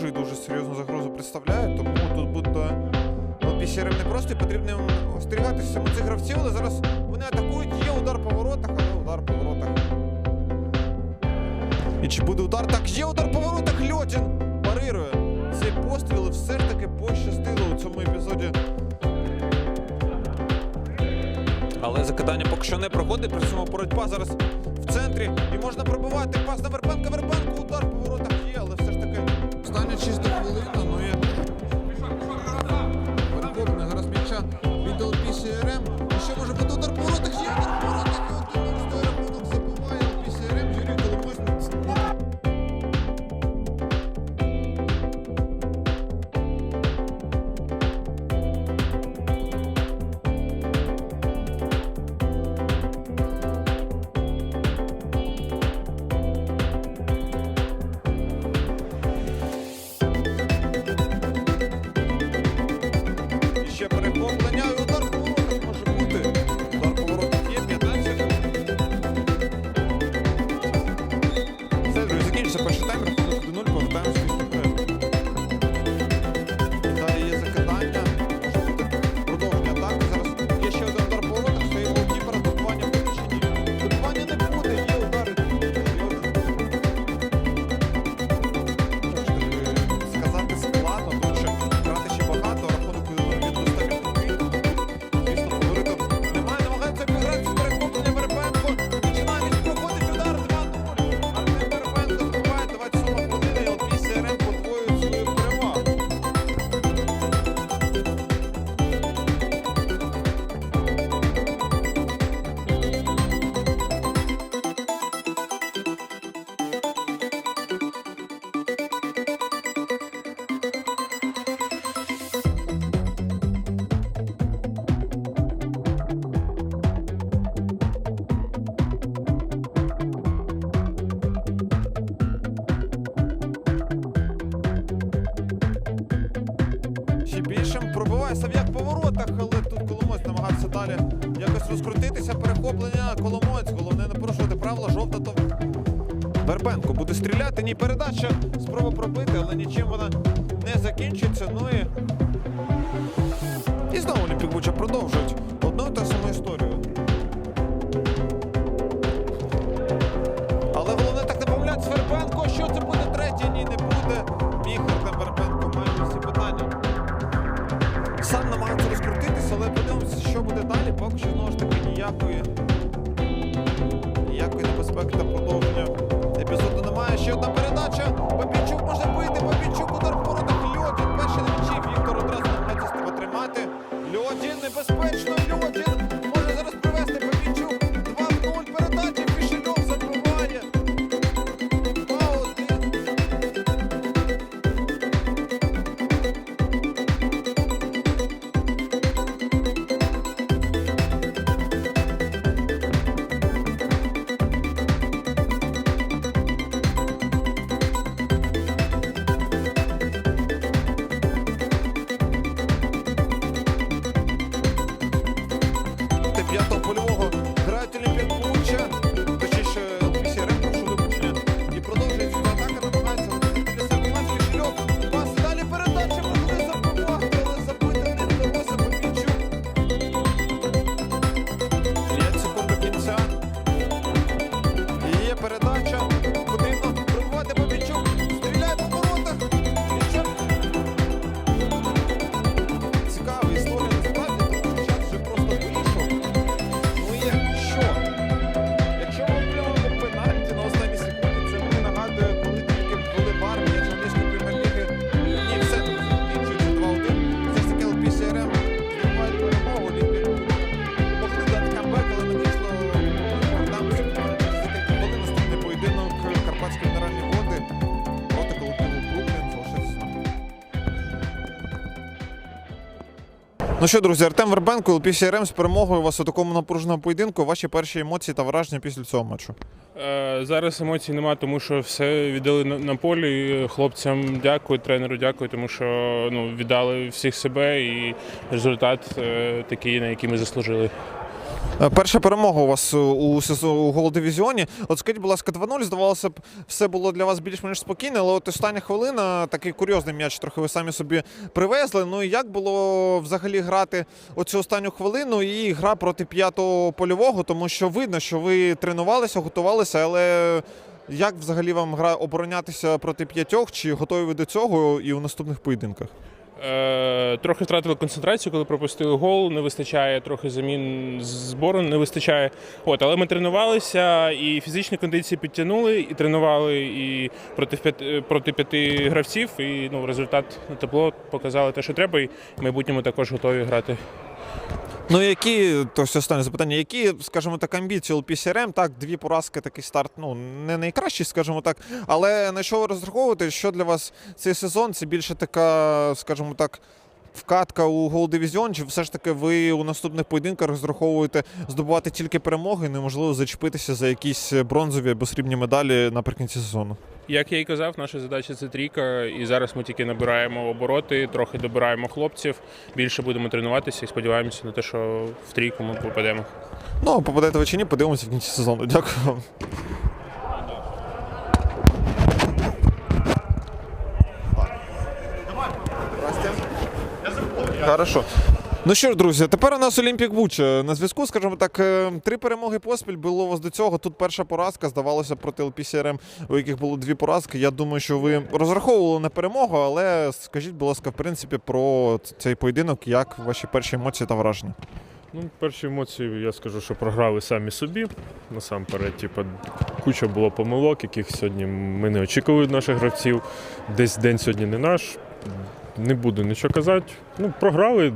Дуже і дуже серйозну загрозу представляють, тому тут буде LPCRM не просто потрібно остерігатися цих гравців, але зараз вони атакують, є удар по воротах, але удар по воротах. І чи буде удар? Так, є удар по воротах, Льотін парирує. Цей постріл все ж таки пощастило у цьому епізоді. Але закидання поки що не проходить, при цьому боротьба зараз в центрі. І можна пробивати пас на Вербенка. Вербенко удар остання чиста хвилина. Ще більшим пробиває в як поворотах, але тут Коломойць намагався далі якось розкрутитися. Перехоплення Коломойць. Головне не порушувати правила. Жовта то Вербенко буде стріляти. Ні, передача. Спроба пробити, але нічим вона не закінчиться. Ну і. І знову Олімпік Буча продовжують що буде далі. Поки що знову ж таки ніякої. Ніякої небезпеки та продовження епізоду немає. Ще одна передача. Бабінчук може бити. Бабінчук удар породах. Льодін перший не м'ячі. Віктор одразу намагається з тебе тримати. Льодін небезпечно. Ну що, друзі, Артем Вербенко, LPCRM з перемогою вас у такому напруженому поєдинку. Ваші перші емоції та враження після цього матчу. Е, Зараз емоцій немає, тому що все віддали на, на полі. Хлопцям дякую, тренеру дякую, тому що ну, віддали всіх себе і результат е, такий, на який ми заслужили. Е, Перша перемога у вас у у голодивізіоні. От скажіть, будь ласка, 2-0, здавалося б, все було для вас більш-менш спокійно, але от остання хвилина, такий курйозний м'яч, трохи ви самі собі привезли. Ну і як було взагалі грати оцю останню хвилину і гра проти п'ятого польового, тому що видно, що ви тренувалися, готувалися, але як взагалі вам гра оборонятися проти п'ятьох? Чи готові ви до цього і у наступних поєдинках? Е, трохи втратили концентрацію, коли пропустили гол. Не вистачає трохи замін збору, не вистачає. От, але ми тренувалися і фізичні кондиції підтягнули, і тренували і проти п'яти, проти п'яти гравців. І ну, результат тепло показали те, що треба, і в майбутньому також готові грати. Ну, які, то останнє запитання, які, скажімо так, амбіції у PCRM, так, дві поразки, такий старт, ну, не найкращий, скажімо так, але на що ви розраховуєте, що для вас цей сезон? Це більше така, скажімо так, вкатка у гол-дивізіон, чи все ж таки ви у наступних поєдинках розраховуєте здобувати тільки перемоги, і неможливо зачепитися за якісь бронзові або срібні медалі наприкінці сезону? Як я і казав, наша задача це трійка, і зараз ми тільки набираємо обороти, трохи добираємо хлопців. Більше будемо тренуватися і сподіваємося на те, що в трійку ми попадемо. Ну, попадете ви чи ні, подивимося в кінці сезону. Дякую вам. Хорошо. Ну що ж, друзі, тепер у нас Олімпік Буч. На зв'язку, скажімо так, е, три перемоги поспіль було у вас до цього. Тут перша поразка, здавалося, проти ЛПСРМ, у яких було дві поразки. Я думаю, що ви розраховували на перемогу, але скажіть, будь ласка, в принципі, про цей поєдинок, як ваші перші емоції та враження? Ну, перші емоції, я скажу, що програли самі собі. Насамперед, типу, куча було помилок, яких сьогодні ми не очікували від наших гравців. Десь день сьогодні не наш. Не буду нічого казати. Ну, програли.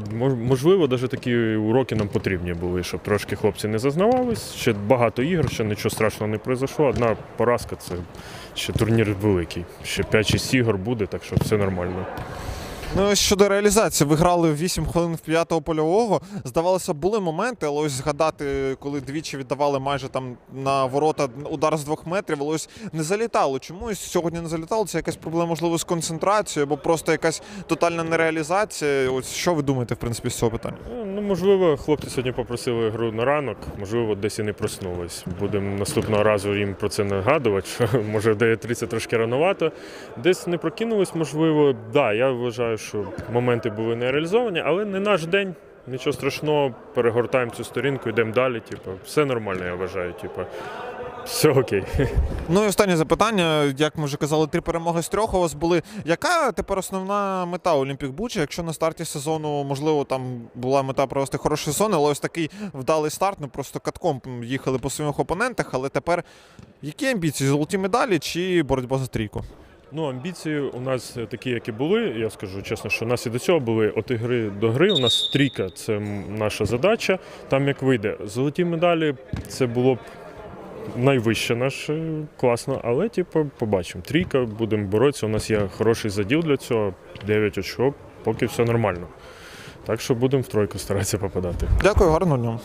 Можливо, навіть такі уроки нам потрібні були, щоб трошки хлопці не зазнавались. Ще багато ігор, ще нічого страшного не пройшло. Одна поразка це ще турнір великий. Ще 5-6 ігор буде, так що все нормально. Ну, щодо реалізації, ви грали 8 хвилин в п'ятого польового. Здавалося, були моменти, але ось згадати, коли двічі віддавали майже там на ворота удар з двох метрів, але ось не залітало. Чомусь сьогодні не залітало? Це якась проблема, можливо, з концентрацією, або просто якась тотальна нереалізація. Ось що ви думаєте, в принципі, з цього питання? Можливо, хлопці сьогодні попросили гру на ранок, можливо, десь і не проснулись. Будемо наступного разу їм про це нагадувати, що може в 9.30 трошки рановато. Десь не прокинулись, можливо. Так, да, я вважаю, що моменти були не реалізовані, але не наш день. Нічого страшного, перегортаємо цю сторінку, йдемо далі. Типу, все нормально, я вважаю. Типу, все окей. Ну і останнє запитання. Як ми вже казали, три перемоги з трьох у вас були. Яка тепер основна мета Олімпік Буча? Якщо на старті сезону, можливо, там була мета провести хороший сезон, але ось такий вдалий старт, ну просто катком їхали по своїх опонентах. Але тепер які амбіції? Золоті медалі чи боротьба за трійку? Ну, амбіції у нас такі, які були. Я скажу чесно, що у нас і до цього були от ігри до гри. У нас трійка це наша задача. Там як вийде. Золоті медалі це було б найвище наше класно, але типу, побачимо. Трійка, будемо боротися. У нас є хороший заділ для цього, 9 очок, поки все нормально. Так що будемо в тройку старатися попадати. Дякую, гарного дня.